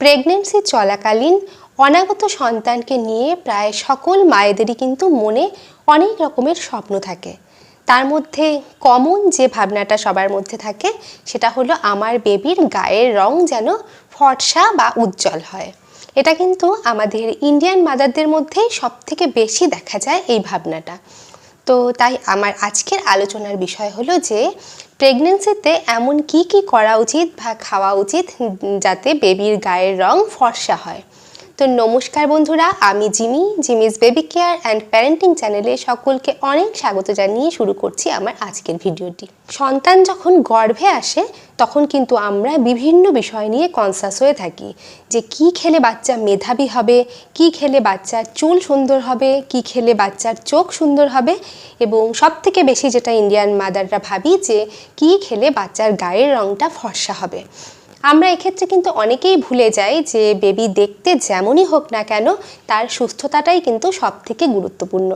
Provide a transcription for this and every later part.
Pregnancy চলাকালীন অনাগত সন্তানকে নিয়ে প্রায় সকল মায়েদেরই কিন্তু মনে অনেক রকমের স্বপ্ন থাকে। তার মধ্যে কমন যে ভাবনাটা সবার মধ্যে থাকে, সেটা হলো আমার বেবির গায়ের রং যেন ফর্সা বা উজ্জ্বল হয়। এটা কিন্তু আমাদের ইন্ডিয়ান মাদারদের মধ্যেই সব থেকে বেশি দেখা যায় এই ভাবনাটা। তো তাই আমার আজকের আলোচনার বিষয় হলো যে প্রেগনেন্সিতে এমন কি কি করা উচিত বা খাওয়া উচিত যাতে বেবির গায়ের রং ফর্সা হয়? তো নমস্কার বন্ধুরা, আমি Jimmy, Jimmy's baby care and parenting চ্যানেলে সকলকে অনেক স্বাগত জানিয়ে শুরু করছি আমার আজকের ভিডিওটি। সন্তান যখন গর্ভে আসে, তখন কিন্তু আমরা বিভিন্ন বিষয় নিয়ে কনসাস হয়ে থাকি যে কি খেলে বাচ্চা মেধাবী হবে, কি খেলে বাচ্চার চুল সুন্দর হবে, কি খেলে বাচ্চার চোখ সুন্দর হবে এবং সব থেকে বেশি যেটা ইন্ডিয়ান মাদাররা ভাবি যে কি খেলে বাচ্চার গায়ের রংটা ফর্সা হবে। আমরা এক্ষেত্রে কিন্তু অনেকেই ভুলে যাই যে বেবি দেখতে যেমনই হোক না কেন, তার সুস্থতাটাই কিন্তু সব থেকে গুরুত্বপূর্ণ।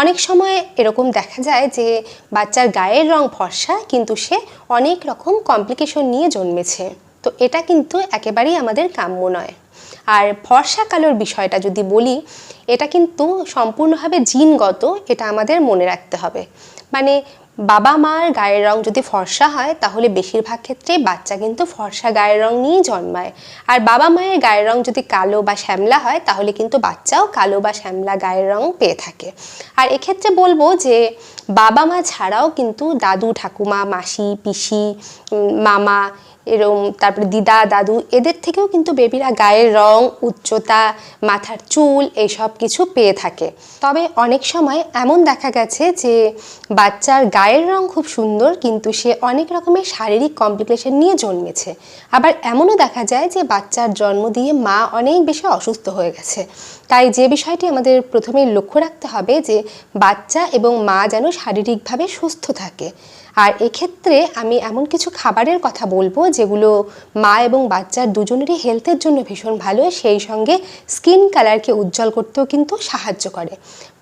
অনেক সময় এরকম দেখা যায় যে বাচ্চার গায়ের রং ফর্সা, কিন্তু সে অনেক রকম কমপ্লিকেশন নিয়ে জন্মেছে। তো এটা কিন্তু একেবারেই আমাদের কাম্য নয়। আর ফর্সা কালোর বিষয়টা যদি বলি, এটা কিন্তু সম্পূর্ণভাবে জিনগত, এটা আমাদের মনে রাখতে হবে। মানে বাবা মার গায়ের রং যদি ফর্সা হয়, তাহলে বেশিরভাগ ক্ষেত্রেই বাচ্চা কিন্তু ফর্সা গায়ের রং নিয়েই জন্মায়। আর বাবা মায়ের গায়ের রং যদি কালো বা শ্যামলা হয়, তাহলে কিন্তু বাচ্চাও কালো বা শ্যামলা গায়ের রং পেয়ে থাকে। আর এক্ষেত্রে বলব যে, বাবা মা ছাড়াও কিন্তু দাদু, ঠাকুমা, মাসি, পিসি মামা এরম তারপরে দিদা, দাদু, এদের থেকেও কিন্তু বেবিরা গায়ের রং, উচ্চতা, মাথার চুল এইসব কিছু পেয়ে থাকে। তবে অনেক সময় এমন দেখা গেছে যে বাচ্চার গায়ের রং খুব সুন্দর, কিন্তু সে অনেক রকমের শারীরিক কমপ্লিকেশন নিয়ে জন্মেছে। আবার এমনও দেখা যায় যে বাচ্চার জন্ম দিয়ে মা অনেক বেশি অসুস্থ হয়ে গেছে। তাই যে বিষয়টি আমাদের প্রথমেই লক্ষ্য রাখতে হবে যে বাচ্চা এবং মা যেন শারীরিকভাবে সুস্থ থাকে। আর এক্ষেত্রে আমি এমন কিছু খাবারের কথা বলব যেগুলো মা এবং বাচ্চার দুজনেরই হেলথের জন্য ভীষণ ভালো, সেই সঙ্গে স্কিন কালারকে উজ্জ্বল করতেও কিন্তু সাহায্য করে।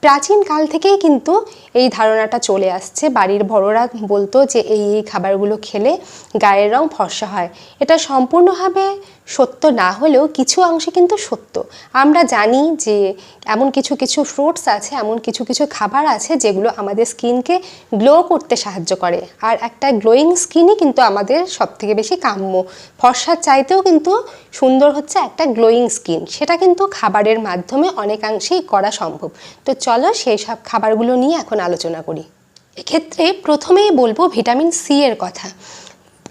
প্রাচীন কাল থেকেই কিন্তু এই ধারণাটা চলে আসছে। বাড়ির বড়রা বলতো যে এই এই খাবারগুলো খেলে গায়ের রং ফর্সা হয়। এটা সম্পূর্ণভাবে সত্য না হলেও কিছু অংশে কিন্তু সত্য। আমরা জানি যে এমন কিছু কিছু ফ্রুটস আছে, এমন কিছু কিছু খাবার আছে যেগুলো আমাদের স্কিনকে গ্লো করতে সাহায্য করে। আর একটা গ্লোয়িং স্কিনই কিন্তু আমাদের সব থেকে বেশি কাম্য। ফর্সার চাইতেও কিন্তু সুন্দর হচ্ছে একটা গ্লোয়িং স্কিন সেটা কিন্তু খাবারের মাধ্যমে অনেকাংশেই করা সম্ভব। তো চলো সেই সব খাবারগুলো নিয়ে এখন আলোচনা করি। এক্ষেত্রে প্রথমেই বলব ভিটামিন সি এর কথা।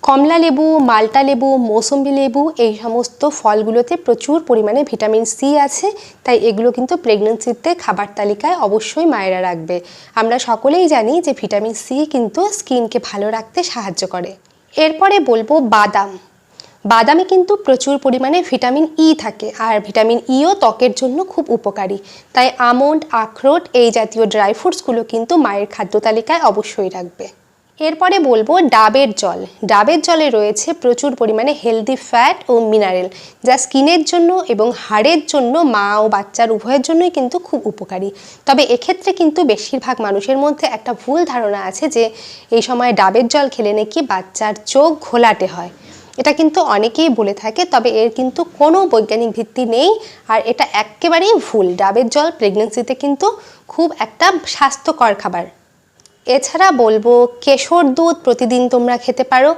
কমলা লেবু, মাল্টা লেবু, মৌসুম্বি লেবু এই সমস্ত ফলগুলোতে প্রচুর পরিমাণে ভিটামিন সি আছে, তাই এগুলো কিন্তু প্রেগনেন্সিতে খাবার তালিকায় অবশ্যই মায়েরা রাখবে। আমরা সকলেই জানি যে ভিটামিন সি কিন্তু স্কিনকে ভালো রাখতে সাহায্য করে। এরপরে বলব বাদাম। বাদামে কিন্তু প্রচুর পরিমাণে ভিটামিন ই থাকে, আর ভিটামিন ইও ত্বকের জন্য খুব উপকারী। তাই আমন্ড, আখরোট এই জাতীয় ড্রাই ফ্রুটসগুলো কিন্তু মায়ের খাদ্য তালিকায় অবশ্যই রাখবে। এরপরে বলব ডাবের জল। ডাবের জলে রয়েছে প্রচুর পরিমাণে হেলদি ফ্যাট ও মিনারেল যা স্কিনের জন্য এবং হাড়ের জন্য মা ও বাচ্চার উভয়ের জন্যই কিন্তু খুব উপকারী। তবে এক্ষেত্রে কিন্তু বেশিরভাগ মানুষের মধ্যে একটা ভুল ধারণা আছে যে, এই সময় ডাবের জল খেলে নাকি বাচ্চার চোখ ঘোলাটে হয়। এটা কিন্তু অনেকেই বলে থাকে, তবে এর কিন্তু কোনো বৈজ্ঞানিক ভিত্তি নেই। আর এটা একেবারেই ভুল। ডাবের জল প্রেগনেন্সিতে কিন্তু খুব একটা স্বাস্থ্যকর খাবার। এছাড়া বলব, কেশর দুধ প্রতিদিন তোমরা খেতে পারো।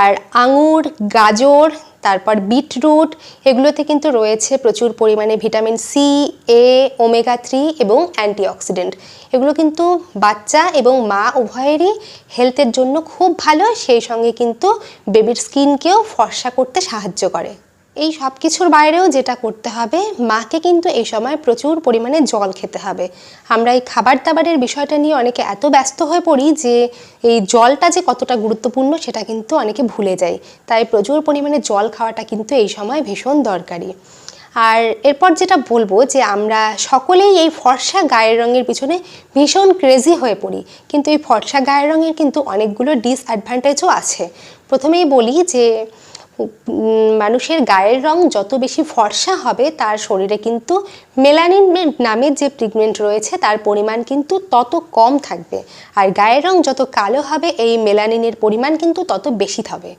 আর আঙুর, গাজর তারপর বিটরুট, এগুলোতে কিন্তু রয়েছে প্রচুর পরিমাণে vitamin C, A, omega three এবং অ্যান্টিঅক্সিডেন্ট। এগুলো কিন্তু বাচ্চা এবং মা উভয়েরই হেলথের জন্য খুব ভালো সেই সঙ্গে কিন্তু বেবির স্কিনকেও ফর্সা করতে সাহায্য করে। এই সব কিছুর বাইরেও যেটা করতে হবে, মাকে কিন্তু এই সময় প্রচুর পরিমাণে জল খেতে হবে। আমরা এই খাবার দাবারের বিষয়টা নিয়ে অনেকে এত ব্যস্ত হয়ে পড়ি যে এই জলটা যে কতটা গুরুত্বপূর্ণ সেটা কিন্তু অনেকে ভুলে যায় তাই প্রচুর পরিমাণে জল খাওয়াটা কিন্তু এই সময় ভীষণ দরকারি। আর এরপর যেটা বলব যে আমরা সকলেই এই ফর্সা গায়ের রঙের পিছনে ভীষণ ক্রেজি হয়ে পড়ি। কিন্তু এই ফর্সা গায়ের রঙের কিন্তু অনেকগুলো ডিসঅ্যাডভান্টেজও আছে। প্রথমেই বলি যে মানুষের গায়ের রং যত বেশি ফর্সা হবে, তার শরীরে কিন্তু মেলানিন নামের যে পিগমেন্ট রয়েছে, তার পরিমাণ কিন্তু তত কম থাকবে। আর গায়ের রং যত কালো হবে, এই মেলানিনের পরিমাণ কিন্তু তত বেশি হবে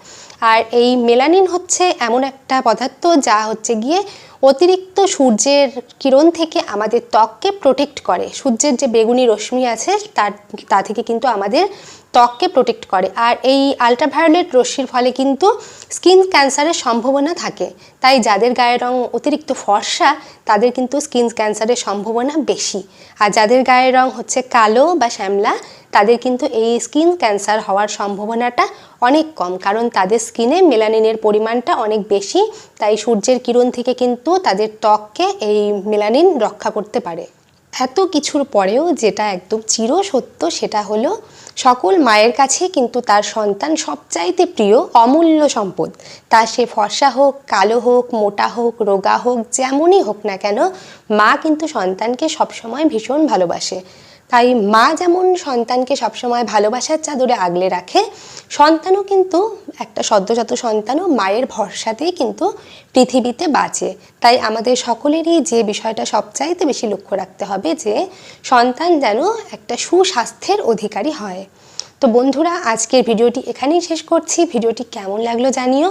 আর এই মেলানিন হচ্ছে এমন একটা পদার্থ যা হচ্ছে গিয়ে অতিরিক্ত সূর্যের কিরণ থেকে আমাদের ত্বককে প্রোটেক্ট করে। সূর্যের যে বেগুনি রশ্মি আছে, তার, তা থেকে কিন্তু আমাদের ত্বককে প্রোটেক্ট করে। আর এই আলট্রাভায়োলেট রশ্মির ফলে কিন্তু স্কিন ক্যান্সারের সম্ভাবনা থাকে। তাই যাদের গায়ের রং অতিরিক্ত ফর্সা, তাদের কিন্তু স্কিন ক্যান্সারের সম্ভাবনা বেশি। আর যাদের গায়ের রং হচ্ছে কালো বা শ্যামলা তাদের কিন্তু এই স্কিন ক্যান্সার হওয়ার সম্ভাবনাটা অনেক কম। কারণ তাদের স্কিনে মেলানিনের পরিমাণটা অনেক বেশি, তাই সূর্যের কিরণ থেকে কিন্তু তাদের ত্বককে এই মেলানিন রক্ষা করতে পারে। এত কিছুর পরেও যেটা একদম চিরসত্য সেটা হলো, সকল মায়ের কাছে কিন্তু তার সন্তান সবচাইতে প্রিয় অমূল্য সম্পদ। তা সে ফর্সা হোক, কালো হোক, মোটা হোক, রোগা হোক, যেমনই হোক না কেন, মা কিন্তু সন্তানকে সবসময় ভীষণ ভালোবাসে। তাই মা যেমন সন্তানকে সবসময় ভালোবাসার চাদরে আগলে রাখে, সন্তানও কিন্তু একটা সদ্যজাত সন্তানও মায়ের ভরসাতেই কিন্তু পৃথিবীতে বাঁচে। তাই আমাদের সকলেরই যে বিষয়টা সবচাইতে বেশি লক্ষ্য রাখতে হবে যে সন্তান যেন একটা সুস্বাস্থ্যের অধিকারী হয়। তো বন্ধুরা, আজকের ভিডিওটি এখানেই শেষ করছি। ভিডিওটি কেমন লাগল জানিও।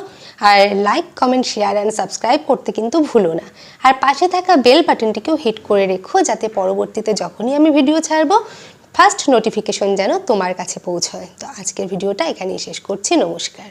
আর like comment share and subscribe করতে কিন্তু ভুলো না। আর পাশে থাকা বেল বাটনটিকেও হিট করে রেখো, যাতে পরবর্তীতে যখনই আমি ভিডিও ছাড়বো ফার্স্ট নোটিফিকেশন যেন তোমার কাছে পৌঁছয়। তো আজকের ভিডিওটা এখানেই শেষ করছি। নমস্কার।